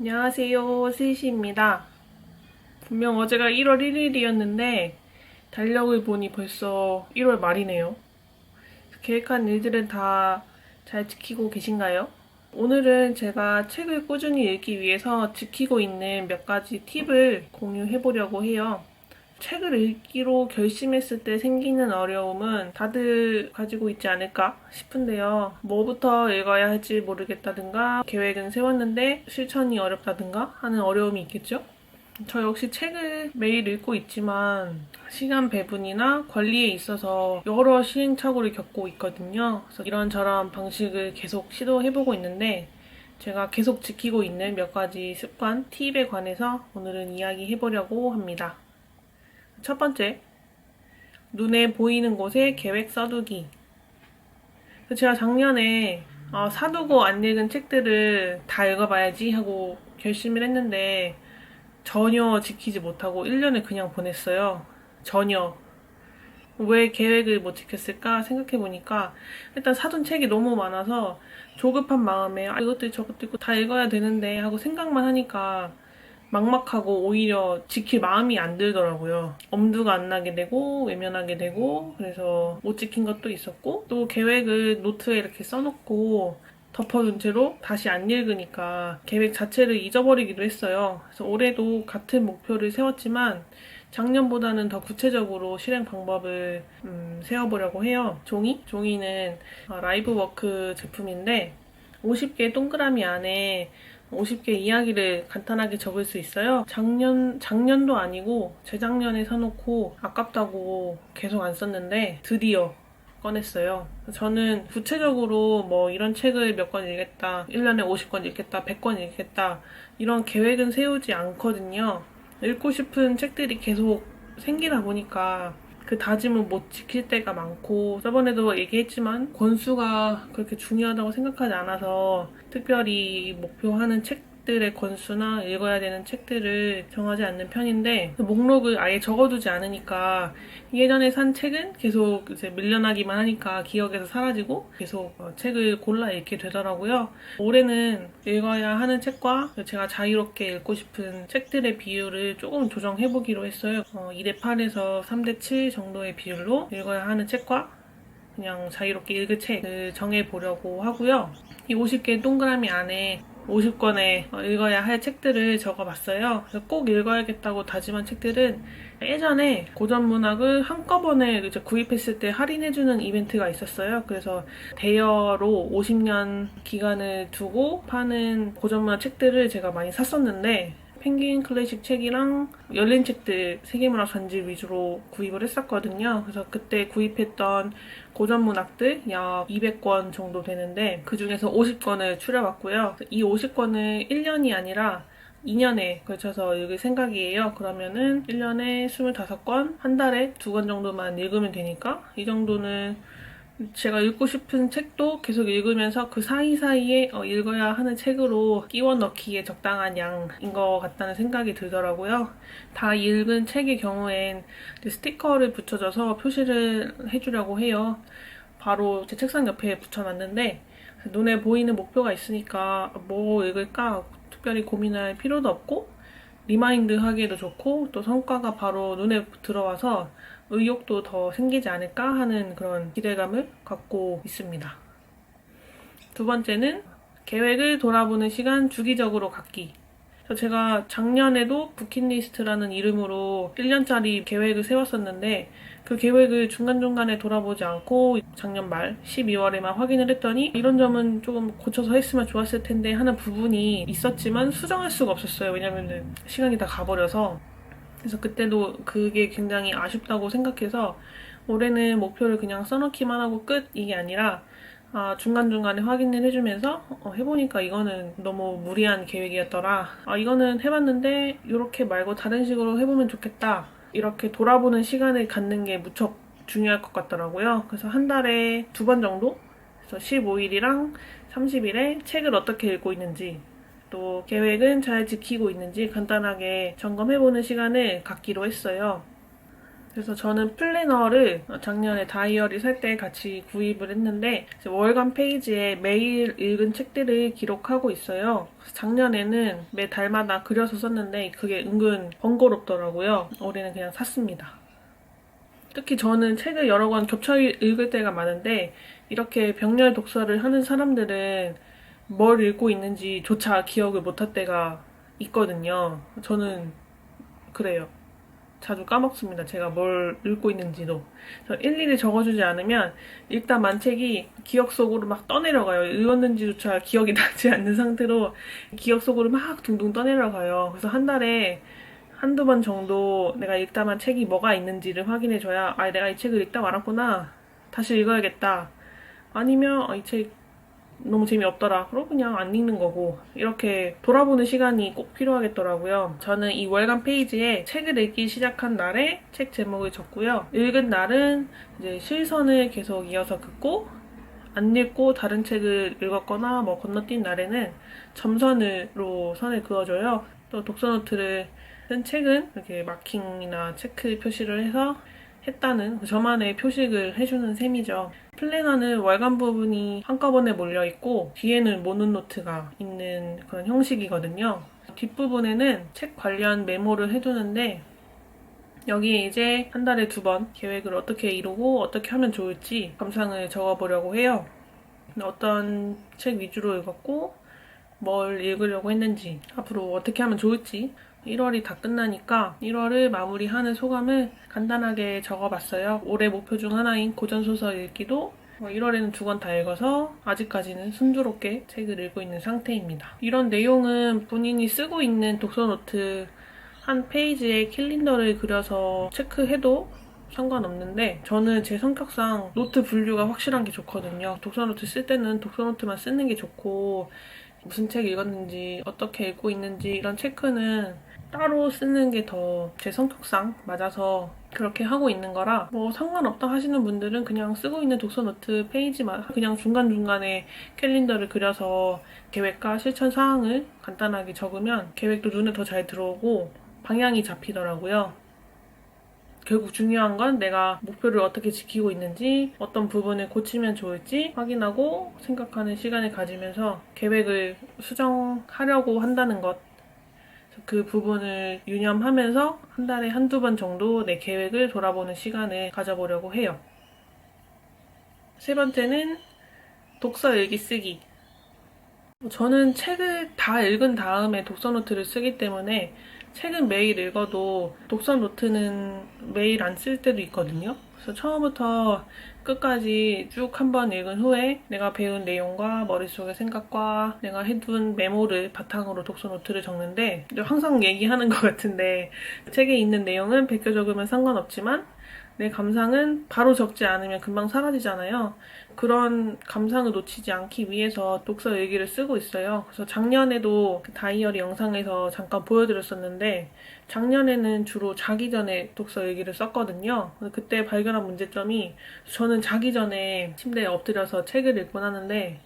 안녕하세요. 스이시입니다. 분명 어제가 1월 1일이었는데 달력을 보니 벌써 1월 말이네요. 계획한 일들은 다 잘 지키고 계신가요? 오늘은 제가 책을 꾸준히 읽기 위해서 지키고 있는 몇 가지 팁을 공유해 보려고 해요. 책을 읽기로 결심했을 때 생기는 어려움은 다들 가지고 있지 않을까 싶은데요. 뭐부터 읽어야 할지 모르겠다든가, 계획은 세웠는데 실천이 어렵다든가 하는 어려움이 있겠죠? 저 역시 책을 매일 읽고 있지만 시간 배분이나 관리에 있어서 여러 시행착오를 겪고 있거든요. 그래서 이런저런 방식을 계속 시도해보고 있는데 제가 계속 지키고 있는 몇 가지 습관, 팁에 관해서 오늘은 이야기해보려고 합니다. 첫 번째, 눈에 보이는 곳에 계획 써두기. 제가 작년에 어, 사두고 안 읽은 책들을 다 읽어봐야지 하고 결심을 했는데 전혀 지키지 못하고 1년을 그냥 보냈어요. 전혀. 왜 계획을 못 지켰을까 생각해보니까 일단 사둔 책이 너무 많아서 조급한 마음에 아, 이것도 저것도 있고 다 읽어야 되는데 하고 생각만 하니까 막막하고 오히려 지킬 마음이 안 들더라고요. 엄두가 안 나게 되고 외면하게 되고 그래서 못 지킨 것도 있었고 또 계획을 노트에 이렇게 써놓고 덮어둔 채로 다시 안 읽으니까 계획 자체를 잊어버리기도 했어요. 그래서 올해도 같은 목표를 세웠지만 작년보다는 더 구체적으로 실행 방법을 음, 세워보려고 해요. 종이? 종이는 어, 라이브 워크 제품인데 50개 동그라미 안에 50개 이야기를 간단하게 적을 수 있어요. 작년, 작년도 아니고 재작년에 사놓고 아깝다고 계속 안 썼는데 드디어 꺼냈어요. 저는 구체적으로 뭐 이런 책을 몇 권 읽겠다, 1년에 50권 읽겠다, 100권 읽겠다, 이런 계획은 세우지 않거든요. 읽고 싶은 책들이 계속 생기다 보니까 그 다짐을 못 지킬 때가 많고 저번에도 얘기했지만 권수가 그렇게 중요하다고 생각하지 않아서 특별히 목표하는 책 들의 권수나 읽어야 되는 책들을 정하지 않는 편인데 그 목록을 아예 적어두지 않으니까 예전에 산 책은 계속 이제 밀려나기만 하니까 기억에서 사라지고 계속 어, 책을 골라 읽게 되더라고요. 올해는 읽어야 하는 책과 제가 자유롭게 읽고 싶은 책들의 비율을 조금 조정해보기로 했어요. 어, 2대 8에서 3대 7 정도의 비율로 읽어야 하는 책과 그냥 자유롭게 읽을 책을 정해보려고 하고요. 이 50개 동그라미 안에 50권의 읽어야 할 책들을 적어봤어요. 그래서 꼭 읽어야겠다고 다짐한 책들은 예전에 고전 문학을 한꺼번에 이제 구입했을 때 할인해주는 이벤트가 있었어요. 그래서 대여로 50년 기간을 두고 파는 고전 문학 책들을 제가 많이 샀었는데 펭귄 클래식 책이랑 열린 책들 세계문학 전집 위주로 구입을 했었거든요. 그래서 그때 구입했던 고전 문학들 약 200권 정도 되는데 그 중에서 50권을 추려봤고요. 이 50권을 1년이 아니라 2년에 걸쳐서 읽을 생각이에요. 그러면은 1년에 25권, 한 달에 2권 정도만 읽으면 되니까 이 정도는 제가 읽고 싶은 책도 계속 읽으면서 그 사이사이에 어, 읽어야 하는 책으로 끼워 넣기에 적당한 양인 것 같다는 생각이 들더라고요. 다 읽은 책의 경우엔 스티커를 붙여줘서 표시를 해주려고 해요. 바로 제 책상 옆에 붙여놨는데 눈에 보이는 목표가 있으니까 뭐 읽을까 특별히 고민할 필요도 없고 리마인드 하기에도 좋고 또 성과가 바로 눈에 들어와서 의욕도 더 생기지 않을까 하는 그런 기대감을 갖고 있습니다. 두 번째는 계획을 돌아보는 시간 주기적으로 갖기. 제가 작년에도 부킷리스트라는 이름으로 1년짜리 계획을 세웠었는데 그 계획을 중간중간에 돌아보지 않고 작년 말 12월에만 확인을 했더니 이런 점은 조금 고쳐서 했으면 좋았을 텐데 하는 부분이 있었지만 수정할 수가 없었어요. 왜냐면 시간이 다 가버려서. 그래서 그때도 그게 굉장히 아쉽다고 생각해서 올해는 목표를 그냥 써놓기만 하고 끝 이게 아니라 아, 중간중간에 확인을 해주면서 어, 해보니까 이거는 너무 무리한 계획이었더라. 아, 이거는 해봤는데 이렇게 말고 다른 식으로 해보면 좋겠다. 이렇게 돌아보는 시간을 갖는 게 무척 중요할 것 같더라고요. 그래서 한 달에 두 번 정도? 그래서 15일이랑 30일에 책을 어떻게 읽고 있는지 또 계획은 잘 지키고 있는지 간단하게 점검해보는 시간을 갖기로 했어요. 그래서 저는 플래너를 작년에 다이어리 살 때 같이 구입을 했는데 월간 페이지에 매일 읽은 책들을 기록하고 있어요. 작년에는 매 달마다 그려서 썼는데 그게 은근 번거롭더라고요. 올해는 그냥 샀습니다. 특히 저는 책을 여러 권 겹쳐 읽을 때가 많은데 이렇게 병렬 독서를 하는 사람들은 뭘 읽고 있는지조차 기억을 못할 때가 있거든요. 저는 그래요. 자주 까먹습니다. 제가 뭘 읽고 있는지도. 일일이 적어주지 않으면 읽다 만 책이 기억 속으로 막 떠내려가요. 읽었는지조차 기억이 나지 않는 상태로 기억 속으로 막 둥둥 떠내려가요. 그래서 한 달에 한두 번 정도 내가 읽다만 책이 뭐가 있는지를 확인해줘야 아 내가 이 책을 읽다 말았구나. 다시 읽어야겠다. 아니면 아, 이책 너무 재미없더라. 그럼 그냥 안 읽는 거고 이렇게 돌아보는 시간이 꼭 필요하겠더라고요. 저는 이 월간 페이지에 책을 읽기 시작한 날에 책 제목을 적고요. 읽은 날은 이제 실선을 계속 이어서 긋고 안 읽고 다른 책을 읽었거나 뭐 건너뛴 날에는 점선으로 선을 그어줘요. 또 독서노트를 쓴 책은 이렇게 마킹이나 체크 표시를 해서 했다는 그 저만의 표식을 해주는 셈이죠. 플래너는 월간 부분이 한꺼번에 몰려 있고 뒤에는 모노노트가 있는 그런 형식이거든요. 뒷부분에는 책 관련 메모를 해두는데 여기에 이제 한 달에 두 번 계획을 어떻게 이루고 어떻게 하면 좋을지 감상을 적어보려고 해요. 어떤 책 위주로 읽었고 뭘 읽으려고 했는지 앞으로 어떻게 하면 좋을지 1월이 다 끝나니까 1월을 마무리하는 소감을 간단하게 적어봤어요. 올해 목표 중 하나인 고전소설 읽기도 1월에는 두 권 다 읽어서 아직까지는 순조롭게 책을 읽고 있는 상태입니다. 이런 내용은 본인이 쓰고 있는 독서노트 한 페이지에 캘린더를 그려서 체크해도 상관없는데 저는 제 성격상 노트 분류가 확실한 게 좋거든요. 독서노트 쓸 때는 독서노트만 쓰는 게 좋고 무슨 책 읽었는지 어떻게 읽고 있는지 이런 체크는 따로 쓰는 게 더 제 성격상 맞아서 그렇게 하고 있는 거라 뭐 상관없다 하시는 분들은 그냥 쓰고 있는 독서 노트 페이지만 그냥 중간중간에 캘린더를 그려서 계획과 실천 사항을 간단하게 적으면 계획도 눈에 더 잘 들어오고 방향이 잡히더라고요. 결국 중요한 건 내가 목표를 어떻게 지키고 있는지, 어떤 부분을 고치면 좋을지 확인하고 생각하는 시간을 가지면서 계획을 수정하려고 한다는 것. 그 부분을 유념하면서 한 달에 한두 번 정도 내 계획을 돌아보는 시간을 가져보려고 해요. 세 번째는 독서 일기 쓰기. 저는 책을 다 읽은 다음에 독서 노트를 쓰기 때문에 책은 매일 읽어도 독서 노트는 매일 안 쓸 때도 있거든요. 그래서 처음부터 끝까지 쭉 한번 읽은 후에 내가 배운 내용과 머릿속의 생각과 내가 해둔 메모를 바탕으로 독서 노트를 적는데 항상 얘기하는 것 같은데 책에 있는 내용은 베껴 적으면 상관없지만 내 감상은 바로 적지 않으면 금방 사라지잖아요. 그런 감상을 놓치지 않기 위해서 독서 일기를 쓰고 있어요. 그래서 작년에도 그 다이어리 영상에서 잠깐 보여드렸었는데 작년에는 주로 자기 전에 독서 일기를 썼거든요. 그때 발견한 문제점이 저는 자기 전에 침대에 엎드려서 책을 읽곤 하는데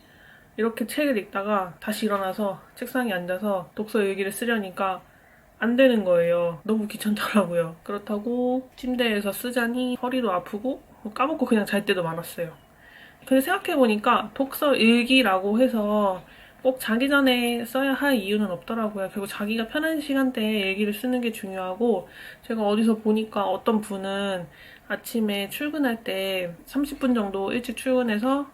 이렇게 책을 읽다가 다시 일어나서 책상에 앉아서 독서 일기를 쓰려니까 안 되는 거예요. 너무 귀찮더라고요. 그렇다고 침대에서 쓰자니 허리도 아프고 까먹고 그냥 잘 때도 많았어요. 근데 생각해보니까 독서 일기라고 해서 꼭 자기 전에 써야 할 이유는 없더라고요. 결국 자기가 편한 시간대에 일기를 쓰는 게 중요하고 제가 어디서 보니까 어떤 분은 아침에 출근할 때 30분 정도 일찍 출근해서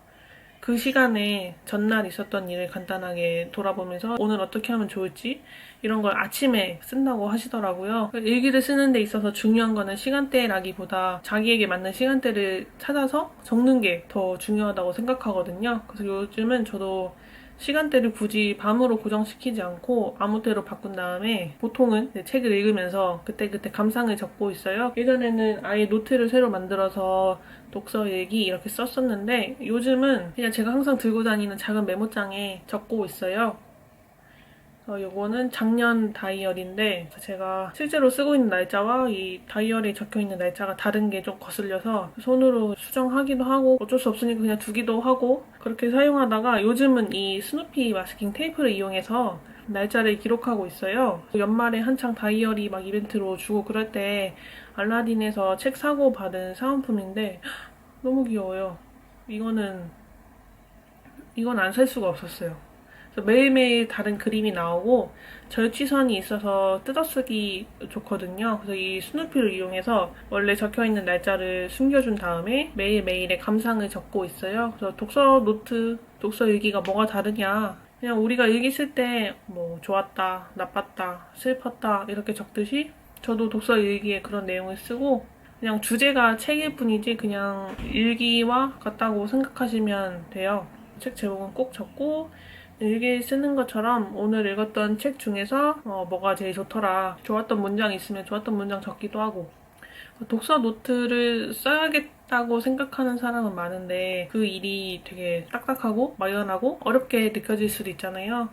그 시간에 전날 있었던 일을 간단하게 돌아보면서 오늘 어떻게 하면 좋을지 이런 걸 아침에 쓴다고 하시더라고요. 일기를 쓰는 데 있어서 중요한 거는 시간대라기보다 자기에게 맞는 시간대를 찾아서 적는 게 더 중요하다고 생각하거든요. 그래서 요즘은 저도 시간대를 굳이 밤으로 고정시키지 않고 아무 때로 바꾼 다음에 보통은 책을 읽으면서 그때그때 감상을 적고 있어요. 예전에는 아예 노트를 새로 만들어서 독서 얘기 이렇게 썼었는데 요즘은 그냥 제가 항상 들고 다니는 작은 메모장에 적고 있어요. 어, 요거는 작년 다이어리인데 제가 실제로 쓰고 있는 날짜와 이 다이어리에 적혀 있는 날짜가 다른 게 좀 거슬려서 손으로 수정하기도 하고 어쩔 수 없으니까 그냥 두기도 하고 그렇게 사용하다가 요즘은 이 스누피 마스킹 테이프를 이용해서 날짜를 기록하고 있어요. 연말에 한창 다이어리 막 이벤트로 주고 그럴 때 알라딘에서 책 사고 받은 사은품인데 너무 귀여워요. 이거는 이건 안 살 수가 없었어요. 매일매일 다른 그림이 나오고 절취선이 있어서 뜯어쓰기 좋거든요. 그래서 이 스누피를 이용해서 원래 적혀있는 날짜를 숨겨준 다음에 매일매일의 감상을 적고 있어요. 그래서 독서 노트, 독서 일기가 뭐가 다르냐. 그냥 우리가 일기 쓸 때 뭐 좋았다, 나빴다, 슬펐다 이렇게 적듯이 저도 독서 일기에 그런 내용을 쓰고 그냥 주제가 책일 뿐이지 그냥 일기와 같다고 생각하시면 돼요. 책 제목은 꼭 적고 일기 쓰는 것처럼 오늘 읽었던 책 중에서 어, 뭐가 제일 좋더라. 좋았던 문장 있으면 좋았던 문장 적기도 하고. 독서 노트를 써야겠 다고 생각하는 사람은 많은데 그 일이 되게 딱딱하고 막연하고 어렵게 느껴질 수도 있잖아요.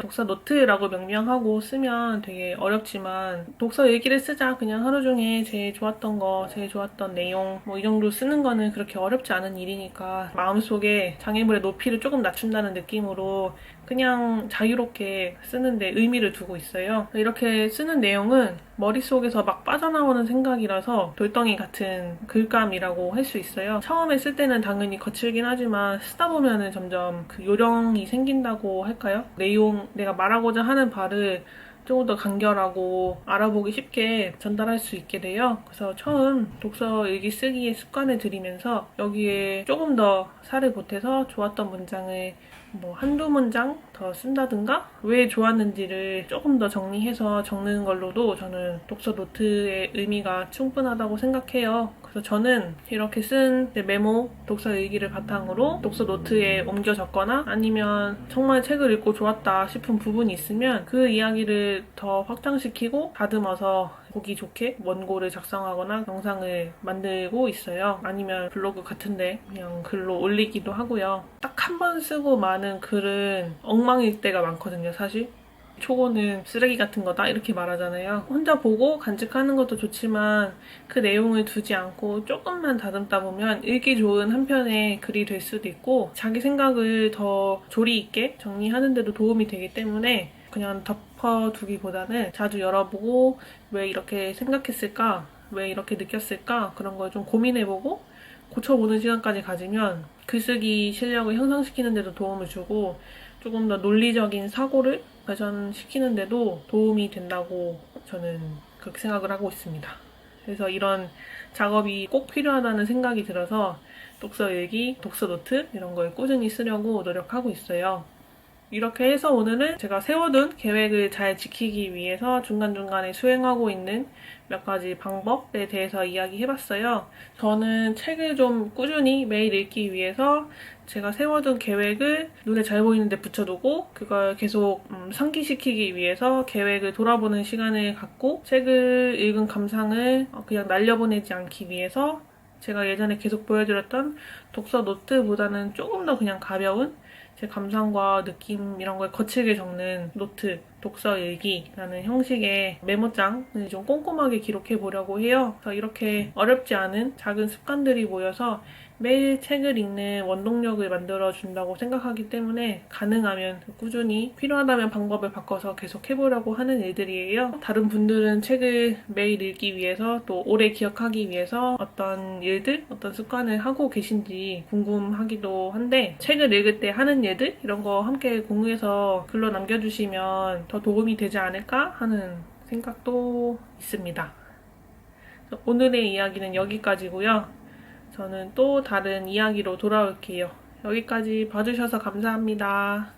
독서 노트라고 명명하고 쓰면 되게 어렵지만 독서 일기를 쓰자 그냥 하루 중에 제일 좋았던 거, 제일 좋았던 내용 뭐 이 정도 쓰는 거는 그렇게 어렵지 않은 일이니까 마음속에 장애물의 높이를 조금 낮춘다는 느낌으로 그냥 자유롭게 쓰는데 의미를 두고 있어요. 이렇게 쓰는 내용은 머릿속에서 막 빠져나오는 생각이라서 돌덩이 같은 글감이라고 할 수 있어요. 처음에 쓸 때는 당연히 거칠긴 하지만 쓰다 보면은 점점 그 요령이 생긴다고 할까요? 내용, 내가 말하고자 하는 바를 조금 더 간결하고 알아보기 쉽게 전달할 수 있게 돼요. 그래서 처음 독서 일기 쓰기의 습관을 들이면서 여기에 조금 더 살을 보태서 좋았던 문장을 뭐 한두 문장 더 쓴다든가 왜 좋았는지를 조금 더 정리해서 적는 걸로도 저는 독서 노트의 의미가 충분하다고 생각해요. 그래서 저는 이렇게 쓴 메모, 독서 일기를 바탕으로 독서 노트에 옮겨 적거나 아니면 정말 책을 읽고 좋았다 싶은 부분이 있으면 그 이야기를 더 확장시키고 다듬어서 보기 좋게 원고를 작성하거나 영상을 만들고 있어요. 아니면 블로그 같은데 그냥 글로 올리기도 하고요. 딱 한 번 쓰고 많은 글은 엉망일 때가 많거든요, 사실. 초고는 쓰레기 같은 거다 이렇게 말하잖아요. 혼자 보고 간직하는 것도 좋지만 그 내용을 두지 않고 조금만 다듬다 보면 읽기 좋은 한 편의 글이 될 수도 있고 자기 생각을 더 조리 있게 정리하는데도 도움이 되기 때문에 그냥 덮어두기보다는 자주 열어보고 왜 이렇게 생각했을까? 왜 이렇게 느꼈을까? 그런 걸 좀 고민해보고 고쳐보는 시간까지 가지면 글쓰기 실력을 향상시키는 데도 도움을 주고 조금 더 논리적인 사고를 발전시키는데도 도움이 된다고 저는 그렇게 생각을 하고 있습니다. 그래서 이런 작업이 꼭 필요하다는 생각이 들어서 독서 일기, 독서 노트 이런 걸 꾸준히 쓰려고 노력하고 있어요. 이렇게 해서 오늘은 제가 세워둔 계획을 잘 지키기 위해서 중간중간에 수행하고 있는 몇 가지 방법에 대해서 이야기해봤어요. 저는 책을 좀 꾸준히 매일 읽기 위해서 제가 세워둔 계획을 눈에 잘 보이는 데 붙여두고 그걸 계속 음, 상기시키기 위해서 계획을 돌아보는 시간을 갖고 책을 읽은 감상을 어, 그냥 날려보내지 않기 위해서 제가 예전에 계속 보여드렸던 독서 노트보다는 조금 더 그냥 가벼운 제 감상과 느낌 이런 걸 거칠게 적는 노트, 독서 일기라는 형식의 메모장을 좀 꼼꼼하게 기록해 보려고 해요. 그래서 이렇게 어렵지 않은 작은 습관들이 모여서 매일 책을 읽는 원동력을 만들어 준다고 생각하기 때문에 가능하면 꾸준히 필요하다면 방법을 바꿔서 계속 해보려고 하는 일들이에요. 다른 분들은 책을 매일 읽기 위해서 또 오래 기억하기 위해서 어떤 일들, 어떤 습관을 하고 계신지 궁금하기도 한데 책을 읽을 때 하는 일들 이런 거 함께 공유해서 글로 남겨주시면 더 도움이 되지 않을까 하는 생각도 있습니다. 오늘의 이야기는 여기까지고요. 저는 또 다른 이야기로 돌아올게요. 여기까지 봐주셔서 감사합니다.